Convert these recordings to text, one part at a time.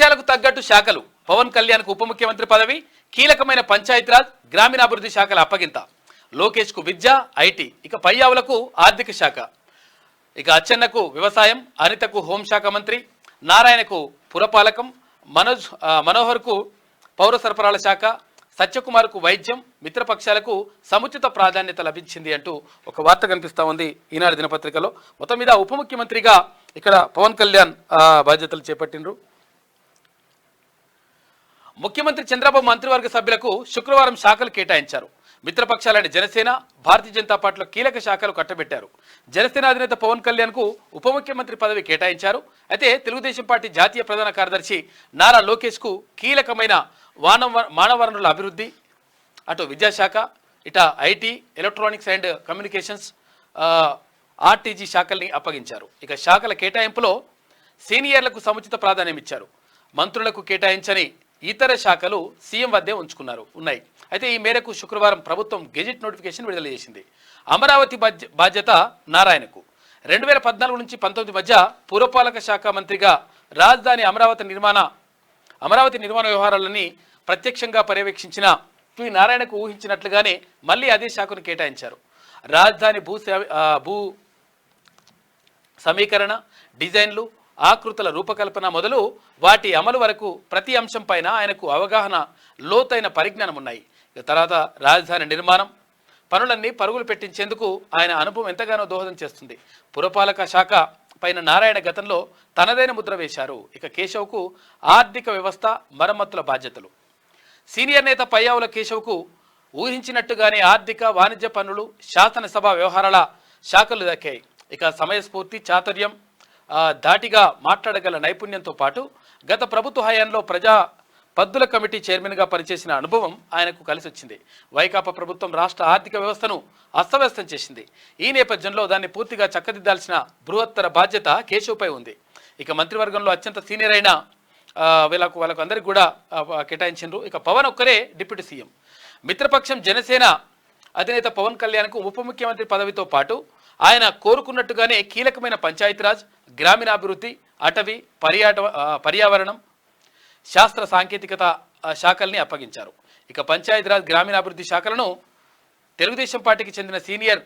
లక్ష్యాలకు తగ్గట్టు శాఖలు పవన్ కళ్యాణ్కు ఉప ముఖ్యమంత్రి పదవి కీలకమైన పంచాయతీరాజ్ గ్రామీణాభివృద్ధి శాఖల అప్పగింత. లోకేష్కు విద్య ఐటీ ఇక పయ్యావులకు ఆర్థిక శాఖ. ఇక అచ్చెన్నకు వ్యవసాయం అనితకు హోంశాఖ మంత్రి నారాయణకు పురపాలకం మనోజ్ మనోహర్కు పౌర సరఫరాల శాఖ సత్యకుమార్కు వైద్యం మిత్రపక్షాలకు సముచిత ప్రాధాన్యత లభించింది అంటూ ఒక వార్త కనిపిస్తూ ఉంది ఈనాడు దినపత్రికలో. మొత్తం మీద ఉప ముఖ్యమంత్రిగా ఇక్కడ పవన్ కళ్యాణ్ బాధ్యతలు చేపట్టిండ్రు. ముఖ్యమంత్రి చంద్రబాబు మంత్రివర్గ సభ్యులకు శుక్రవారం శాఖలు కేటాయించారు. మిత్రపక్షాలైన జనసేన భారతీయ జనతా పార్టీలో కీలక శాఖలు కట్టబెట్టారు. జనసేన అధినేత పవన్ కళ్యాణ్కు ఉప ముఖ్యమంత్రి పదవి కేటాయించారు. అయితే తెలుగుదేశం పార్టీ జాతీయ ప్రధాన కార్యదర్శి నారా లోకేష్కు కీలకమైన వానవ మానవ వనరుల అభివృద్ధి అటు విద్యాశాఖ ఇట IT electronics and communications RTG శాఖల్ని అప్పగించారు. ఇక శాఖల కేటాయింపులో సీనియర్లకు సముచిత ప్రాధాన్యం ఇచ్చారు. మంత్రులకు కేటాయించని ఇతర శాఖలు సీఎం వద్దే ఉంచుకున్నారు ఉన్నాయి. అయితే ఈ మేరకు శుక్రవారం ప్రభుత్వం గెజిట్ నోటిఫికేషన్ విడుదల చేసింది. అమరావతి బాధ్య బాధ్యత నారాయణకు. రెండు వేల పద్నాలుగు నుంచి పంతొమ్మిది మధ్య పురపాలక శాఖ మంత్రిగా రాజధాని అమరావతి నిర్మాణ అమరావతి నిర్మాణ వ్యవహారాలని ప్రత్యక్షంగా పర్యవేక్షించిన పి. నారాయణకు ఊహించినట్లుగానే మళ్ళీ అదే శాఖను కేటాయించారు. రాజధాని భూ సేవ- భూ సమీకరణ డిజైన్లు ఆకృతుల రూపకల్పన మొదలు వాటి అమలు వరకు ప్రతి అంశంపైన ఆయనకు అవగాహన లోతైన పరిజ్ఞానం ఉన్నాయి తర్వాత రాజధాని నిర్మాణం. పనులన్నీ పరుగులు పెట్టించేందుకు ఆయన అనుభవం ఎంతగానో దోహదం చేస్తుంది. పురపాలక శాఖ పైన నారాయణ గతంలో తనదైన ముద్ర వేశారు. ఇక కేశవ్కు ఆర్థిక వ్యవస్థ మరమ్మతుల బాధ్యతలు. సీనియర్ నేత పయ్యావుల కేశవ్కు ఊహించినట్టుగానే ఆర్థిక వాణిజ్య పన్నులు శాసనసభ వ్యవహారాల శాఖలు దక్కాయి. ఇక సమయస్ఫూర్తి చాతుర్యం ధాటిగా మాట్లాడగల నైపుణ్యంతో పాటు గత ప్రభుత్వ హయాంలో ప్రజా పద్దుల కమిటీ చైర్మన్గా పనిచేసిన అనుభవం ఆయనకు కలిసి వచ్చింది వైకాపా ప్రభుత్వం రాష్ట్ర ఆర్థిక వ్యవస్థను అస్తవ్యస్తం చేసింది. ఈ నేపథ్యంలో దాన్ని పూర్తిగా చక్కదిద్దాల్సిన బృహత్తర బాధ్యత కేశవ్పై ఉంది. ఇక మంత్రివర్గంలో అత్యంత సీనియర్ అయిన వీళ్ళకు వాళ్ళకు అందరికి కూడా కేటాయించారు కేటాయించిండ్రు. ఇక పవన్ ఒక్కరే డిప్యూటీ సీఎం. మిత్రపక్షం జనసేన అధినేత పవన్ కళ్యాణ్కు ఉప ముఖ్యమంత్రి పదవితో పాటు ఆయన కోరుకున్నట్టుగానే కీలకమైన పంచాయతీరాజ్ గ్రామీణాభివృద్ధి అటవీ పర్యాట పర్యావరణం శాస్త్ర సాంకేతికత శాఖల్ని అప్పగించారు. ఇక పంచాయతీరాజ్ గ్రామీణాభివృద్ధి శాఖలను తెలుగుదేశం పార్టీకి చెందిన సీనియర్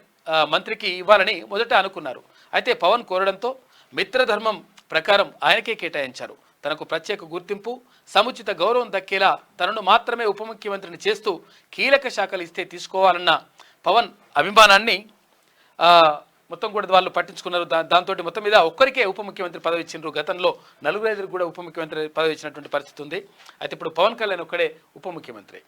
మంత్రికి ఇవ్వాలని మొదట అనుకున్నారు. అయితే పవన్ కోరడంతో మిత్రధర్మం ప్రకారం ఆయనకే కేటాయించారు. తనకు ప్రత్యేక గుర్తింపు సముచిత గౌరవం దక్కేలా తనను మాత్రమే ఉప ముఖ్యమంత్రిని చేస్తూ కీలక శాఖలు ఇస్తే తీసుకోవాలన్న పవన్ అభిమానాన్ని మొత్తం కూడా వాళ్ళు పట్టించుకున్నారు. దా దాంతో మొత్తం మీద ఒక్కరికే ఉప ముఖ్యమంత్రి పదవి ఇచ్చిండ్రు. గతంలో నలుగురు ఐదుగురు కూడా ఉప ముఖ్యమంత్రి పదవి ఇచ్చినటువంటి పరిస్థితి ఉంది. అయితే ఇప్పుడు పవన్ కళ్యాణ్ ఒక్కడే ఉప ముఖ్యమంత్రి.